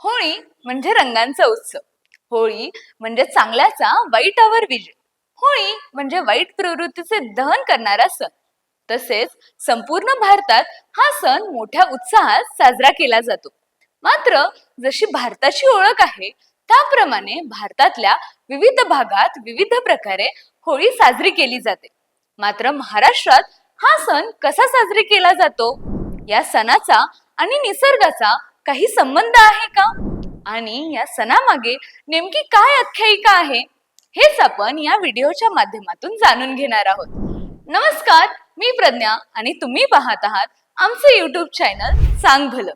होळी म्हणजे रंगांचा उत्सव. होळी म्हणजे चांगल्याचा वाईटावर विजय होळी म्हणजे वाईट प्रवृत्तीचे दहन करणारा सण. तसेच संपूर्ण भारतात हा सण मोठ्या उत्साहात साजरा केला जातो. मात्र जशी भारताची ओळख आहे त्याप्रमाणे भारतातल्या विविध भागात विविध प्रकारे होळी साजरी केली जाते. मात्र महाराष्ट्रात हा सण कसा साजरी केला जातो? या सणाचा आणि निसर्गाचा काही संबंध आहे का? आणि या सणामागे नेमकी काय आख्यायिका आहे? हेच आपण या व्हिडिओच्या माध्यमातून जाणून घेणार आहोत. नमस्कार मी प्रज्ञा आणि तुम्ही पाहत आहात आमचे युट्यूब चॅनल सांग भलं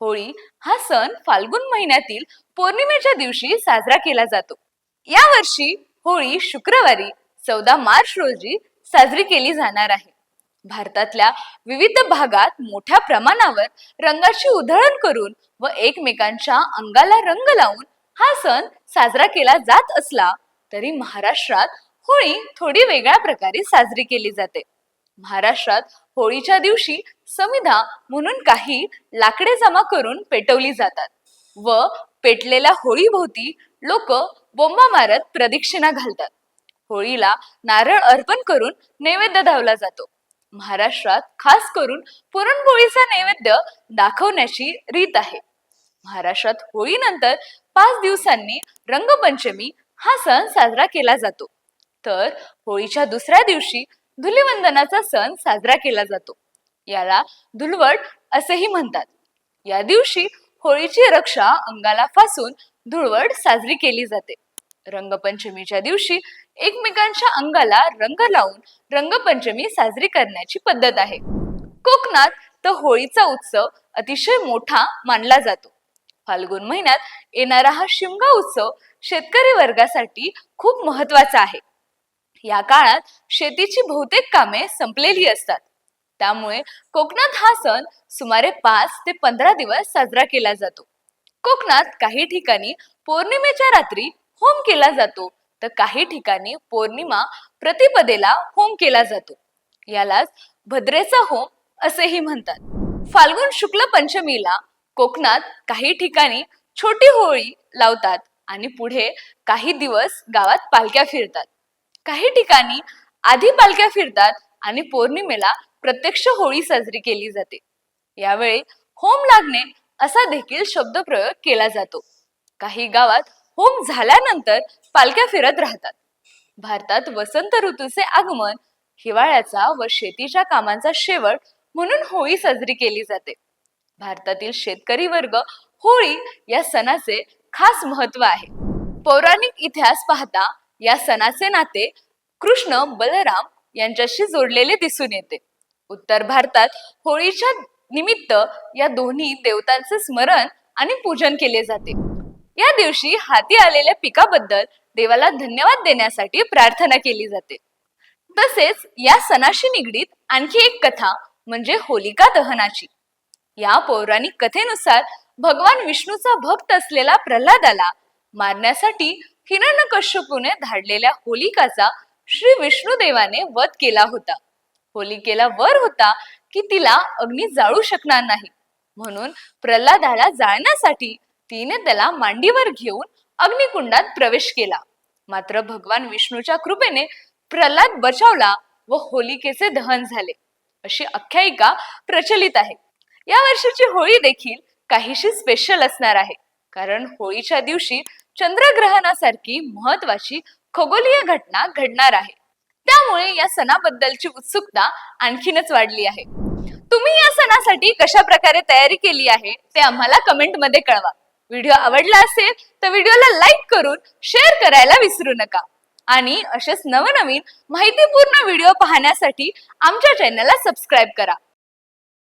होळी हा सण फाल्गुन महिन्यातील पौर्णिमेच्या दिवशी साजरा केला जातो. या वर्षी होळी शुक्रवारी चौदा मार्च रोजी साजरी केली जाणार आहे. भारतातल्या विविध भागात मोठ्या प्रमाणावर रंगाची उधळण करून व एकमेकांच्या अंगाला रंग लावून हा सण साजरा केला जात असला तरी महाराष्ट्रात होळी थोडी वेगळ्या प्रकारे साजरी केली जाते. महाराष्ट्रात होळीच्या दिवशी समिधा म्हणून काही लाकडे जमा करून पेटवली जातात व पेटलेल्या होळीभोवती लोक बोंबा मारत प्रदक्षिणा घालतात. होळीला नारळ अर्पण करून नैवेद्य धावला जातो. महाराष्ट्रात खास करून पुरणपोळीचा नैवेद्य दाखवण्याची रीत आहे. महाराष्ट्रात होळीनंतर पाच दिवसांनी रंगपंचमी हा सण साजरा केला जातो. तर होळीच्या दुसऱ्या दिवशी धुलिवंदनाचा सण साजरा केला जातो. याला धुलवड असेही म्हणतात. या दिवशी होळीची रक्षा अंगाला फासून धुळवड साजरी केली जाते. रंगपंचमीच्या दिवशी एकमेकांच्या अंगाला रंग लावून रंगपंचमी साजरी करण्याची पद्धत आहे. कोकणात तर होळीचा उत्सव अतिशय मोठा मानला जातो. फाल्गुन महिन्यात येणारा हा शिमगा उत्सव शेतकरी वर्गासाठी खूप महत्त्वाचा आहे. या काळात शेतीची बहुतेक कामे संपलेली असतात. त्यामुळे कोकणात हा सण सुमारे पाच ते पंधरा दिवस साजरा केला जातो. कोकणात काही ठिकाणी पौर्णिमेच्या रात्री होम केला जातो. तर काही ठिकाणी पौर्णिमा प्रतिपदेला होम केला जातो. यालाच भद्रेचा होम असेही म्हणतात. फाल्गुन शुक्ल पंचमीला कोकणात काही ठिकाणी छोटी होळी लावतात आणि पुढे काही दिवस गावात पालख्या फिरतात. काही ठिकाणी आधी पालख्या फिरतात आणि पौर्णिमेला प्रत्यक्ष होळी साजरी केली जाते. यावेळी होम लागणे असा देखील शब्दप्रयोग केला जातो. काही गावात होम झाल्यानंतर पालख्या फिरत राहतात. भारतात वसंत ऋतूचे आगमन हिवाळ्याचा व शेतीच्या कामांचा शेवट म्हणून होळी साजरी केली जाते. भारतातील शेतकरी वर्ग होळी या सणाचे खास महत्त्व आहे. पौराणिक इतिहास पाहता या सणाचे नाते कृष्ण बलराम यांच्याशी जोडलेले दिसून येते. उत्तर भारतात होळीच्या निमित्त या दोन्ही देवतांचे स्मरण आणि पूजन केले जाते. या दिवशी हाती आलेल्या पिकाबद्दल देवाला धन्यवाद देण्यासाठी प्रार्थना केली जाते. तसेच या सणाशी निगडीत आणखी एक कथा म्हणजे होलिका दहनाची. या पौराणिक कथेनुसार भगवान विष्णूचा भक्त असलेला प्रल्हादाला मारण्यासाठी हिरण्यकश्यपूने धाडलेल्या होलिकाचा श्री विष्णुदेवाने वध केला होता. होलिकेला वर होता की तिला अग्नी जाळू शकणार नाही. म्हणून प्रल्हादाला जाळण्यासाठी तिने त्याला मांडीवर घेऊन अग्निकुंडात प्रवेश केला. मात्र भगवान विष्णूच्या कृपेने प्रल्हाद बचावला व होलिकेचे दहन झाले. अशी आख्यायिका प्रचलित आहे. या वर्षीची होळी देखील काहीशी स्पेशल असणार आहे. कारण होळीच्या दिवशी चंद्रग्रहणासारखी महत्वाची खगोलीय घटना घडणार आहे. त्यामुळे या सणाबद्दलची उत्सुकता आणखीनच वाढली आहे. तुम्ही या सणासाठी कशा प्रकारे तयारी केली आहे ते आम्हाला कमेंटमध्ये कळवा. व्हिडिओ आवडला असेल तर व्हिडिओला लाईक करून शेअर करायला विसरू नका. आणि असेच नवनवीन माहितीपूर्ण व्हिडिओ पाहण्यासाठी आमच्या चॅनलला सबस्क्राईब करा.